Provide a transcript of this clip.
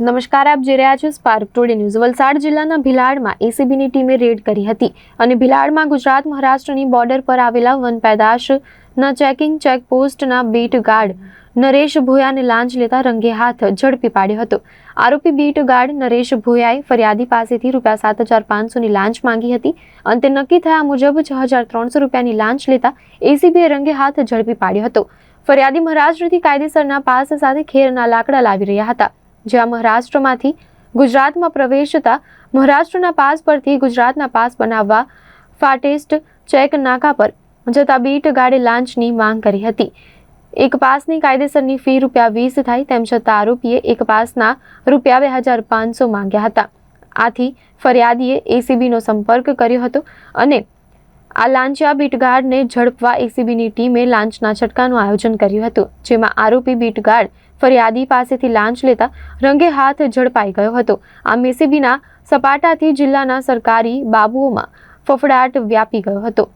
નમસ્કાર, આપ જોઈ રહ્યા છો સ્પાર્ક ટુડે ન્યૂઝ વલસાડ જિલ્લાના ભિલાડમાં એસીબીની ટીમે રેડ કરી હતી અને ભિલાડમાં ગુજરાત મહારાષ્ટ્રની બોર્ડર પર આવેલા વન પેદાશના ચેકિંગ ચેકપોસ્ટના બીટ ગાર્ડ નરેશ ભોયાને લાંચ લેતા રંગે હાથ ઝડપી પાડ્યો હતો. આરોપી બીટ ગાર્ડ નરેશ ભોયાએ ફરિયાદી પાસેથી રૂપિયા સાત હજાર પાંચસોની લાંચ માંગી હતી અંતે નક્કી થયા મુજબ છ હજાર ત્રણસો રૂપિયાની લાંચ લેતા એસીબીએ રંગે હાથ ઝડપી પાડ્યો હતો. ફરિયાદી મહારાષ્ટ્રથી કાયદેસરના પાસ સાથે ખેરના લાકડા લાવી રહ્યા હતા. જ્યાં મહારાષ્ટ્રમાંથી ગુજરાતમાં પ્રવેશતા મહારાષ્ટ્રના પાસ પરથી ગુજરાતના પાસ બનાવવા ફાટેસ્ટ ચેક નાકા પર જતા બીટ ગાડે લાંચની માંગ કરી હતી. એક પાસની કાયદેસરની ફી રૂપિયા વીસ થાય તેમ છતાં આરોપીએ એક પાસના રૂપિયા બે હજાર પાંચસો માંગ્યા હતા. આથી ફરિયાદીએ એસીબીનો સંપર્ક કર્યો હતો અને આ લાંચિયા બીટગાર્ડને ઝડપવા એસીબીની ટીમે લાંચના છટકાનું આયોજન કર્યું હતું, જેમાં આરોપી બીટગાર્ડ ફરિયાદી પાસેથી લાંચ લેતા રંગે હાથ ઝડપાઈ ગયો હતો. આમ એસીબીના સપાટાથી જિલ્લાના સરકારી બાબુઓમાં ફફડાટ વ્યાપી ગયો હતો.